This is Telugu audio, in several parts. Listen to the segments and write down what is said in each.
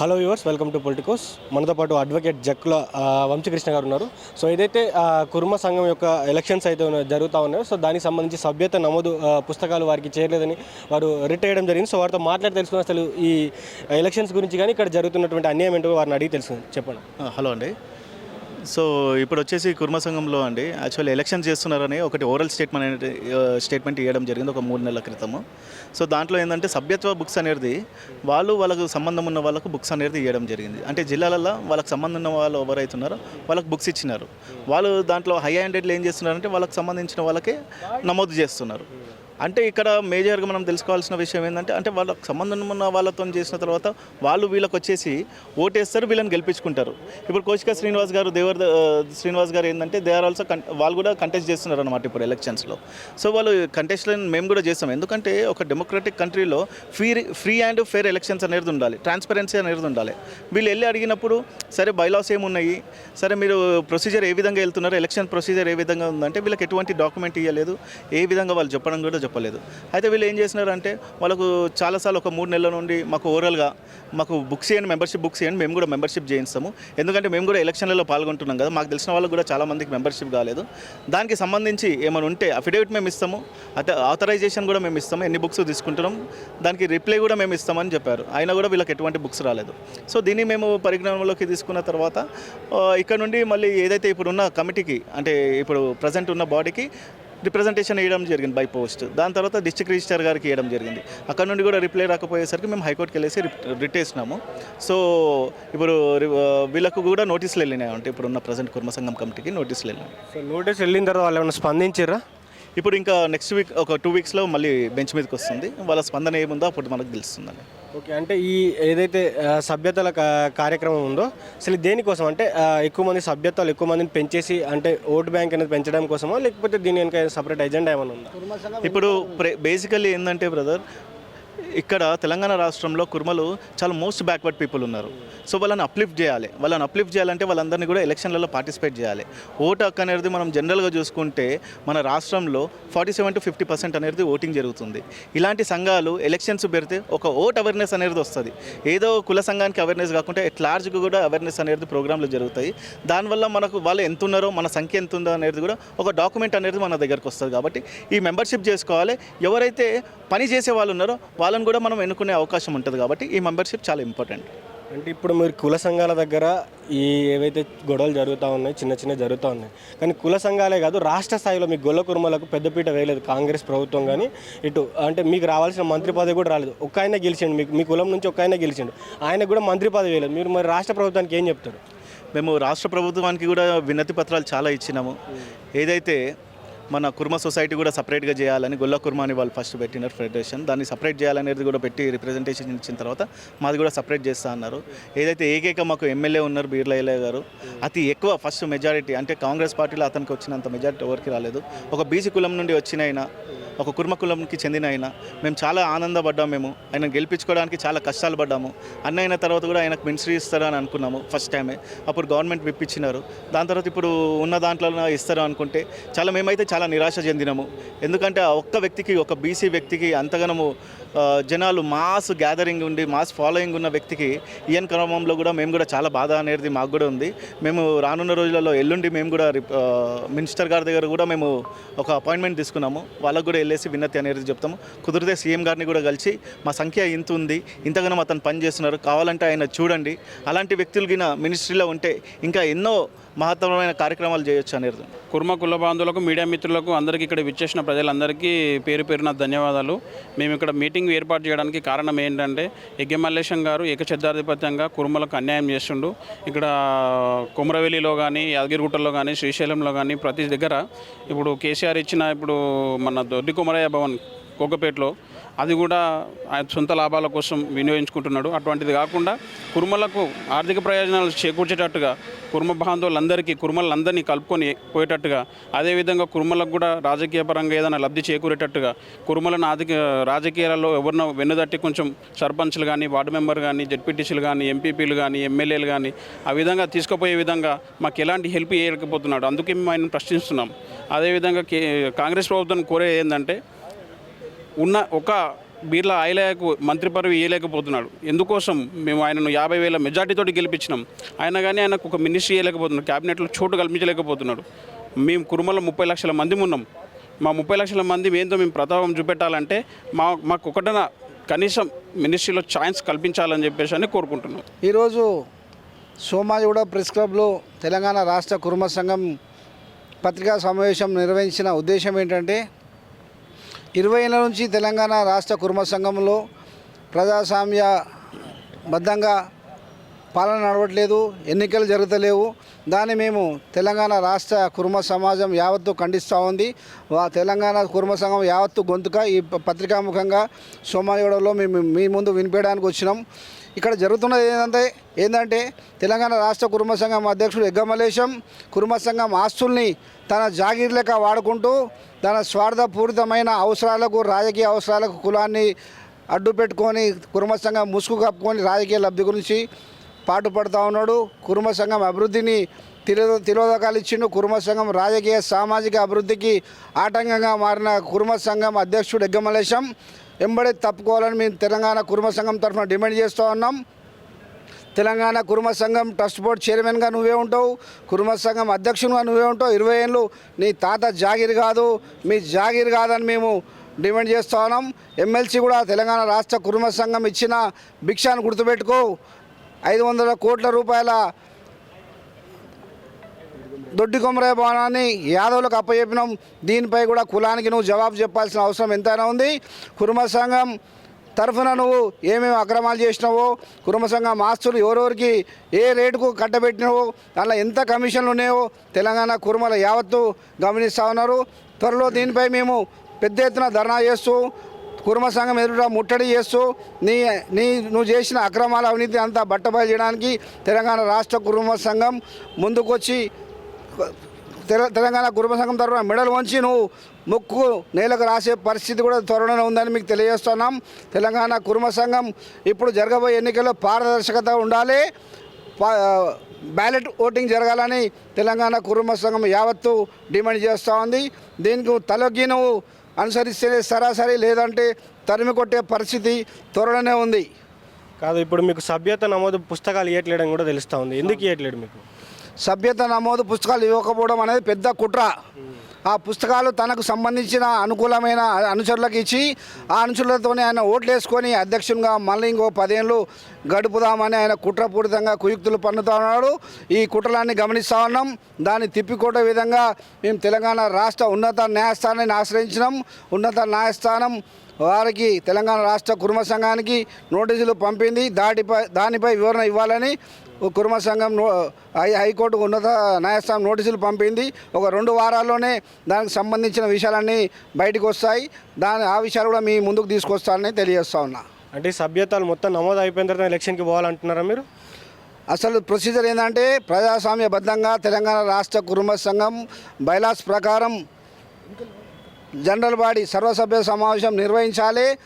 Hello viewers welcome to Politicos. మనతో పాటు అడ్వకేట్ జక్కుల వంశకృష్ణ గారు ఉన్నారు. సో ఏదైతే కుర్మ సంఘం యొక్క ఎలక్షన్స్ అయితే జరుగుతూ ఉన్నాయో సో దానికి సంబంధించి సభ్యత నమోదు పుస్తకాలు వారికి చేయలేదని వారు రిట్ చేయడం జరిగింది. సో వారితో మాట్లాడి తెలుసుకుని అసలు ఈ ఎలక్షన్స్ గురించి కానీ ఇక్కడ జరుగుతున్నటువంటి అన్యాయం ఏంటో వారిని అడిగి తెలుసు చెప్పండి. హలో అండి. సో ఇప్పుడు వచ్చేసి కుర్మ సంఘంలో అండి యాక్చువల్లీ ఎలక్షన్ చేస్తున్నారని ఒకటి ఓరల్ స్టేట్మెంట్ అనేది స్టేట్మెంట్ ఇవ్వడం జరిగింది ఒక మూడు నెలల క్రితము. సో దాంట్లో ఏంటంటే సభ్యత్వ బుక్స్ అనేది వాళ్ళు వాళ్ళకు సంబంధం ఉన్న వాళ్ళకు బుక్స్ అనేది ఇవ్వడం జరిగింది. అంటే జిల్లాలలో వాళ్ళకి సంబంధం ఉన్న వాళ్ళు ఎవరైతున్నారో వాళ్ళకి బుక్స్ ఇచ్చినారు. వాళ్ళు దాంట్లో హై హ్యాండెడ్లు ఏం చేస్తున్నారంటే వాళ్ళకి సంబంధించిన వాళ్ళకే నమోదు చేస్తున్నారు. అంటే ఇక్కడ మేజర్గా మనం తెలుసుకోవాల్సిన విషయం ఏంటంటే అంటే వాళ్ళకి సంబంధం ఉన్న వాళ్ళతో చేసిన తర్వాత వాళ్ళు వీళ్ళకి వచ్చేసి ఓటేస్తారు వీళ్ళని గెలిపించుకుంటారు. ఇప్పుడు కోచిక శ్రీనివాస్ గారు దేవర్ శ్రీనివాస్ గారు ఏంటంటే దే ఆర్ ఆల్సో వాళ్ళు కూడా కంటెస్ట్ చేస్తున్నారు అనమాట ఇప్పుడు ఎలక్షన్స్లో సో వాళ్ళు కంటెస్ట్ మేము కూడా చేస్తాం. ఎందుకంటే ఒక డెమోక్రటిక్ కంట్రీలో free free and fair elections అనేది ఉండాలి ట్రాన్స్పరెన్సీ అనేది ఉండాలి. వీళ్ళు వెళ్ళి అడిగినప్పుడు సరే బైలాస్ ఏమున్నాయి? సరే మీరు ప్రొసీజర్ ఏ విధంగా వెళ్తున్నారు? ఎలక్షన్ ప్రొసీజర్ ఏ విధంగా ఉందంటే వీళ్ళకి ఎటువంటి డాక్యుమెంట్ ఇవ్వలేదు ఏ విధంగా వాళ్ళు చెప్పడం కూడా చెప్పలేదు. అయితే వీళ్ళు ఏం చేసినారంటే వాళ్ళకు చాలాసార్లు ఒక మూడు నెలల నుండి మాకు ఓవరాల్గా మాకు బుక్స్ చేయండి మెంబర్షిప్ బుక్స్ చేయండి మేము కూడా మెంబర్షిప్ చేయిస్తాము. ఎందుకంటే మేము కూడా ఎలక్షన్లలో పాల్గొంటున్నాం కదా మాకు తెలిసిన వాళ్ళకు కూడా చాలామందికి మెంబర్షిప్ కాలేదు. దానికి సంబంధించి ఏమైనా ఉంటే అఫిడేవిట్ మేము ఇస్తాము అయితే ఆథరైజేషన్ కూడా మేము ఇస్తాము ఎన్ని బుక్స్ తీసుకుంటున్నాం దానికి రిప్లై కూడా మేము ఇస్తామని చెప్పారు. అయినా కూడా వీళ్ళకి ఎటువంటి బుక్స్ రాలేదు. సో దీన్ని మేము పరిజ్ఞానంలోకి తీసుకున్న తర్వాత ఇక్కడ నుండి మళ్ళీ ఏదైతే ఇప్పుడున్న కమిటీకి అంటే ఇప్పుడు ప్రజెంట్ ఉన్న బాడీకి రిప్రజెంటేషన్ వేయడం జరిగింది బై పోస్ట్ దాని తర్వాత డిస్ట్రిక్ట్ రిజిస్టర్ గారికి వేయడం జరిగింది. అక్కడ నుండి కూడా రిప్లై రాకపోయేసరికి మేము హైకోర్టుకి వెళ్ళేసి రిప్ రిట్ వేసినాము సో ఇప్పుడు వీళ్ళకు కూడా నోటీసులు వెళ్ళినాయి అంటే ఇప్పుడు ఉన్న ప్రజెంట్ కుర్మ సంఘం కమిటీకి నోటీసులు వెళ్ళినాయి. సో నోటీస్ వెళ్ళిన తర్వాత వాళ్ళు ఏమైనా స్పందించారా ఇప్పుడు ఇంకా నెక్స్ట్ వీక్ ఒక టూ వీక్స్లో మళ్ళీ బెంచ్ మీదకి వస్తుంది. వాళ్ళ స్పందన ఏముందో అప్పుడు మనకు తెలుస్తుందండి. ఓకే అంటే ఈ ఏదైతే సభ్యతల కా- కార్యక్రమం ఉందో అసలు దేనికోసం? అంటే ఎక్కువ మంది సభ్యతలు ఎక్కువ మందిని పెంచేసి అంటే ఓటు బ్యాంక్ అనేది పెంచడం కోసమో? లేకపోతే దీని వెనక సపరేట్ ఎజెండా ఏమైనా ఉందా? ఇప్పుడు బేసికల్లీ ఏంటంటే బ్రదర్ ఇక్కడ తెలంగాణ రాష్ట్రంలో కుర్మలు చాలా మోస్ట్ బ్యాక్వర్డ్ పీపుల్ ఉన్నారు. సో వాళ్ళని అప్లిఫ్ట్ చేయాలి. వాళ్ళని అప్లిఫ్ట్ చేయాలంటే వాళ్ళందరినీ కూడా ఎలక్షన్లలో పార్టిసిపేట్ చేయాలి. ఓటు హక్కు అనేది మనం జనరల్గా చూసుకుంటే మన రాష్ట్రంలో forty seven to fifty percent అనేది ఓటింగ్ జరుగుతుంది. ఇలాంటి సంఘాలు ఎలక్షన్స్ పెడితే ఒక ఓట్ అవేర్నెస్ అనేది వస్తుంది. ఏదో కుల సంఘానికి అవేర్నెస్ కాకుండా ఎట్ లార్జ్కి కూడా అవేర్నెస్ అనేది ప్రోగ్రాంలు జరుగుతాయి. దానివల్ల మనకు వాళ్ళు ఎంత ఉన్నారో మన సంఖ్య ఎంత ఉందో అనేది కూడా ఒక డాక్యుమెంట్ అనేది మన దగ్గరకు వస్తుంది. కాబట్టి ఈ మెంబర్షిప్ చేసుకోవాలి. ఎవరైతే పని చేసే వాళ్ళు ఉన్నారో వాళ్ళని కూడా మనం ఎన్నుకునే అవకాశం ఉంటుంది కాబట్టి ఈ మెంబర్షిప్ చాలా ఇంపార్టెంట్. అంటే ఇప్పుడు మీరు కుల సంఘాల దగ్గర ఈ ఏవైతే గొడవలు జరుగుతూ ఉన్నాయి చిన్న చిన్న జరుగుతూ ఉన్నాయి. కానీ కుల సంఘాలే కాదు రాష్ట్ర స్థాయిలో మీ గొల్ల కుర్మలకు పెద్దపీట వేయలేదు కాంగ్రెస్ ప్రభుత్వం కానీ ఇటు అంటే మీకు రావాల్సిన మంత్రి పదవి కూడా రాలేదు. ఒక్క ఆయన గెలిచిండు మీకు మీ కులం నుంచి ఒక్క ఆయన గెలిచిండు. ఆయనకు కూడా మంత్రి పదవి వేయలేదు. మీరు మరి రాష్ట్ర ప్రభుత్వానికి ఏం చెప్తారు? మేము రాష్ట్ర ప్రభుత్వానికి కూడా వినతి పత్రాలు చాలా ఇచ్చినాము. ఏదైతే మన కుర్మ సొసైటీ కూడా సపరేట్గా చేయాలని గొల్ల కుర్మ అని వాళ్ళు ఫస్ట్ పెట్టినారు ఫెడరేషన్. దాన్ని సపరేట్ చేయాలనేది కూడా పెట్టి రిప్రజెంటేషన్ ఇచ్చిన తర్వాత మాది కూడా సపరేట్ చేస్తా అన్నారు. ఏదైతే ఏకైక మాకు ఎమ్మెల్యే ఉన్నారు బీర్లయ్య గారు అతి ఎక్కువ ఫస్ట్ మెజారిటీ అంటే కాంగ్రెస్ పార్టీలో అతనికి వచ్చినంత మెజారిటీ ఎవరికి రాలేదు. ఒక బీసీ కులం నుండి వచ్చిన అయినా ఒక కుర్మ కులంకి చెందిన ఆయన మేము చాలా ఆనందపడ్డాము మేము. ఆయన గెలిపించుకోవడానికి చాలా కష్టాలు పడ్డాము. అన్న అయిన తర్వాత కూడా ఆయనకు మినిస్ట్రీ ఇస్తారని అనుకున్నాము ఫస్ట్ టైమే అప్పుడు గవర్నమెంట్ విప్పించినారు. దాని తర్వాత ఇప్పుడు ఉన్న దాంట్లో ఇస్తారు అనుకుంటే చాలా మేమైతే చాలా చాలా నిరాశ చెందినము. ఎందుకంటే ఆ ఒక్క వ్యక్తికి ఒక బీసీ వ్యక్తికి అంతగనము జనాలు మాస్ గ్యాదరింగ్ ఉండి మాస్ ఫాలోయింగ్ ఉన్న వ్యక్తికి ఈయన క్రమంలో కూడా మేము కూడా చాలా బాధ అనేది మాకు కూడా ఉంది. మేము రానున్న రోజులలో ఎల్లుండి మేము కూడా మినిస్టర్ గారి దగ్గర కూడా మేము ఒక అపాయింట్మెంట్ తీసుకున్నాము. వాళ్ళకు కూడా వెళ్ళేసి విన్నతి అనేది చెప్తాము. కుదిరితే సీఎం గారిని కూడా కలిసి మా సంఖ్య ఇంత ఉంది ఇంతగానో అతను పని చేస్తున్నారు కావాలంటే ఆయన చూడండి. అలాంటి వ్యక్తులు గిన మినిస్ట్రీలో ఉంటే ఇంకా ఎన్నో మహత్తరమైన కార్యక్రమాలు చేయొచ్చు అనేది. కుర్మ కుల బాంధవులకు మీడియా మిత్రులకు అందరికీ ఇక్కడ విచ్చేసిన ప్రజలందరికీ పేరు పేరున ధన్యవాదాలు. మేము ఇక్కడ మీటింగ్ ఏర్పాటు చేయడానికి కారణం ఏంటంటే యజ్ఞమల్లేశం గారు ఏకఛత్రాధిపత్యంగా కురుమలకు అన్యాయం చేస్తుండు. ఇక్కడ కుమరవెల్లిలో కానీ యాదగిరిగుట్టలో కానీ శ్రీశైలంలో కానీ ప్రతి దగ్గర ఇప్పుడు కేసీఆర్ ఇచ్చిన ఇప్పుడు మన దొడ్డి కుమరయ్య భవన్ కోకపేటలో అది కూడా ఆయన సొంత లాభాల కోసం వినియోగించుకుంటున్నాడు. అటువంటిది కాకుండా కుర్మలకు ఆర్థిక ప్రయోజనాలు చేకూర్చేటట్టుగా కుర్మ బాంధవులందరికీ కుర్మలందరినీ కలుపుకొని పోయేటట్టుగా అదేవిధంగా కుర్మలకు కూడా రాజకీయ పరంగా ఏదైనా లబ్ధి చేకూరేటట్టుగా కుర్మలను ఆర్థిక రాజకీయాలలో ఎవరినో వెన్నుదట్టి కొంచెం సర్పంచ్లు కానీ వార్డు మెంబర్ కానీ జడ్పీటీసీలు కానీ ఎంపీపీలు కానీ ఎమ్మెల్యేలు కానీ ఆ విధంగా తీసుకుపోయే విధంగా మాకు ఎలాంటి హెల్ప్ చేయలేకపోతున్నాడు. అందుకే మేము ఆయన ప్రశ్నిస్తున్నాం. అదేవిధంగా కే కాంగ్రెస్ ప్రభుత్వం కోరే ఏంటంటే ఉన్న ఒక బీర్లా ఆయలకు మంత్రి పదవి ఇవ్వలేకపోతున్నాడు ఎందుకోసం మేము ఆయనను యాభై వేల మెజార్టీతోటి గెలిపించినాం. ఆయన కానీ ఆయనకు ఒక మినిస్ట్రీ ఇవ్వలేకపోతున్నాడు క్యాబినెట్లో చోటు కల్పించలేకపోతున్నాడు. మేము కురుమల ముప్పై లక్షల మంది ఉన్నాం. మా ముప్పై లక్షల మంది ఏందో మేము ప్రభావం చూపెట్టాలంటే మా మాకు ఒకటన కనీసం మినిస్ట్రీలో ఛాన్స్ కల్పించాలని చెప్పేసి అని కోరుకుంటున్నాం. ఈరోజు సోమాజిగూడ ప్రెస్ క్లబ్లో తెలంగాణ రాష్ట్ర కుర్మ సంఘం పత్రికా సమావేశం నిర్వహించిన ఉద్దేశం ఏంటంటే ఇరవై ఏళ్ళ నుంచి తెలంగాణ రాష్ట్ర కుర్మ సంఘంలో ప్రజాస్వామ్య బద్ధంగా పాలన నడవట్లేదు ఎన్నికలు జరగలేవు దాన్ని మేము తెలంగాణ రాష్ట్ర కుర్మ సమాజం యావత్తు ఖండిస్తూ ఉంది. తెలంగాణ కుర్మ సంఘం యావత్తు గొంతుక ఈ పత్రికాముఖంగా సోమాజిగూడలో మేము మీ ముందు వినిపించడానికి వచ్చినాం. ఇక్కడ జరుగుతున్నది ఏంటంటే ఏంటంటే తెలంగాణ రాష్ట్ర కుర్మ సంఘం అధ్యక్షుడు ఎగ్గమలేశం కుర్మ సంఘం ఆస్తుల్ని తన జాగీర్ లెక్క వాడుకుంటూ తన స్వార్థపూరితమైన అవసరాలకు రాజకీయ అవసరాలకు కులాన్ని అడ్డు పెట్టుకొని కుర్మ సంఘం ముసుగు కప్పుకొని రాజకీయ లబ్ధి గురించి పాటుపడుతూ ఉన్నాడు. కుర్మ సంఘం అభివృద్ధిని తిలో తిలోదకాలు ఇచ్చిండు. కుర్మ సంఘం రాజకీయ సామాజిక అభివృద్ధికి ఆటంకంగా మారిన కుర్మ సంఘం అధ్యక్షుడు ఎగ్గమలేశం వెంబడి తప్పుకోవాలని మేము తెలంగాణ కుర్మ సంఘం తరఫున డిమాండ్ చేస్తూ ఉన్నాం. తెలంగాణ కుర్మ సంఘం ట్రస్ట్ బోర్డు చైర్మన్గా నువ్వే ఉంటావు. కుర్మ సంఘం అధ్యక్షునిగా నువ్వే ఉంటావు. ఇరవై ఏళ్ళు నీ తాత జాగీర్ కాదు. మీ జాగీర్ కాదని మేము డిమాండ్ చేస్తూ ఉన్నాం. ఎమ్మెల్సీ కూడా తెలంగాణ రాష్ట్ర కుర్మ సంఘం ఇచ్చిన భిక్షాన్ని గుర్తుపెట్టుకో. ఐదు వందల కోట్ల రూపాయల దొడ్డి కొమరయ్య భవనాన్ని యాదవులకు అప్పచెప్పినాం దీనిపై కూడా కులానికి నువ్వు జవాబు చెప్పాల్సిన అవసరం ఎంతైనా ఉంది. కుర్మ సంఘం తరఫున నువ్వు ఏమేమి అక్రమాలు చేసినావో కుర్మ సంఘం ఆస్తులు ఎవరెవరికి ఏ రేటుకు కట్టబెట్టినావో అలా ఎంత కమిషన్లు ఉన్నాయో తెలంగాణ కుర్మల యావత్తు గమనిస్తూ ఉన్నారు. త్వరలో దీనిపై మేము పెద్ద ఎత్తున ధర్నా చేస్తూ కుర్మ సంఘం ఎదుట ముట్టడి చేస్తూ నీ నీ నువ్వు చేసిన అక్రమాల అవినీతి అంతా బట్టబయలు చేయడానికి తెలంగాణ రాష్ట్ర కుర్మ సంఘం ముందుకొచ్చి తెలంగాణ కుటుంబ సంఘం తరఫున మెడల్ వంచి నువ్వు ముక్కు నేలకు రాసే పరిస్థితి కూడా త్వరలోనే ఉందని మీకు తెలియజేస్తున్నాం. తెలంగాణ కుటుంబ సంఘం ఇప్పుడు జరగబోయే ఎన్నికల్లో పారదర్శకత ఉండాలి. బ్యాలెట్ ఓటింగ్ జరగాలని తెలంగాణ కుటుంబ సంఘం యావత్తు డిమాండ్ చేస్తూ ఉంది. దీనికి తలొగ్గి నువ్వు అనుసరిస్తేనే సరాసరి లేదంటే తరిమి కొట్టే పరిస్థితి త్వరలోనే ఉంది. కాదు ఇప్పుడు మీకు సభ్యత నమోదు పుస్తకాలు ఇవ్వట్లేదని కూడా తెలుస్తూ ఉంది. ఎందుకు ఇవ్వట్లేడు మీకు? సభ్యత నమోదు పుస్తకాలు ఇవ్వకపోవడం అనేది పెద్ద కుట్ర. ఆ పుస్తకాలు తనకు సంబంధించిన అనుకూలమైన అనుచరులకు ఇచ్చి ఆ అనుచరులతోనే ఆయన ఓట్లు వేసుకొని అధ్యక్షునిగా మళ్ళీ ఇంకో పదేళ్ళు గడుపుదామని ఆయన కుట్రపూరితంగా కుయుక్తులు పన్నుతా ఉన్నాడు. ఈ కుట్రలాన్ని గమనిస్తూ ఉన్నాం. దాన్ని తిప్పికొట్టే విధంగా మేము తెలంగాణ రాష్ట్ర ఉన్నత న్యాయస్థానాన్ని ఆశ్రయించినాం. ఉన్నత న్యాయస్థానం వారికి తెలంగాణ రాష్ట్ర కుర్మ సంఘానికి నోటీసులు పంపింది. దాటిపై దానిపై వివరణ ఇవ్వాలని కుర్మ సంఘం నో హై హైకోర్టు ఉన్నత న్యాయస్థానం నోటీసులు పంపింది. ఒక రెండు వారాల్లోనే దానికి సంబంధించిన విషయాలన్నీ బయటకు వస్తాయి. దాని ఆ విషయాలు కూడా మీ ముందుకు తీసుకొస్తానని తెలియజేస్తా ఉన్నా. అంటే సభ్యతలు మొత్తం నమోదు అయిపోయిన తర్వాత ఎలక్షన్కి పోవాలంటున్నారా మీరు? అసలు ప్రొసీజర్ ఏంటంటే ప్రజాస్వామ్యబద్ధంగా తెలంగాణ రాష్ట్ర కుటుంబ సంఘం బైలాస్ ప్రకారం జనరల్ బాడీ సర్వసభ్య సమావేశం నిర్వహించాలి.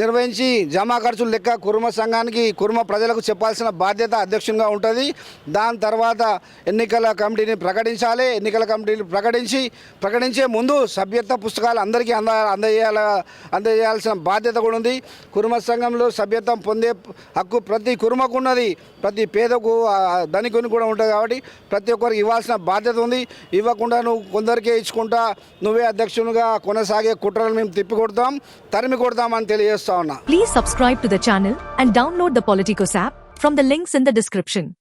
నిర్వహించి జమా ఖర్చులు లెక్క కుర్మ సంఘానికి కుర్మ ప్రజలకు చెప్పాల్సిన బాధ్యత అధ్యక్షునిగా ఉంటుంది. దాని తర్వాత ఎన్నికల కమిటీని ప్రకటించాలి. ఎన్నికల కమిటీని ప్రకటించి ప్రకటించే ముందు సభ్యత్వ పుస్తకాలు అందరికీ అంద అందజేయాల అందజేయాల్సిన బాధ్యత కూడా ఉంది. కుర్మ సంఘంలో సభ్యత్వం పొందే హక్కు ప్రతి కుర్మకు ఉన్నది ప్రతి పేదకు ధనికుని కూడా ఉంటుంది కాబట్టి ప్రతి ఒక్కరికి ఇవ్వాల్సిన బాధ్యత ఉంది. ఇవ్వకుండా నువ్వు కొందరికే ఇచ్చుకుంటా నువ్వే అధ్యక్షునిగా కొనసాగే కుట్రలు మేము తిప్పి కొడతాం తరిమి కొడతామని తెలియజేస్తాం ఉన్నా Please subscribe to the channel and download the Politicos app from the links in the description.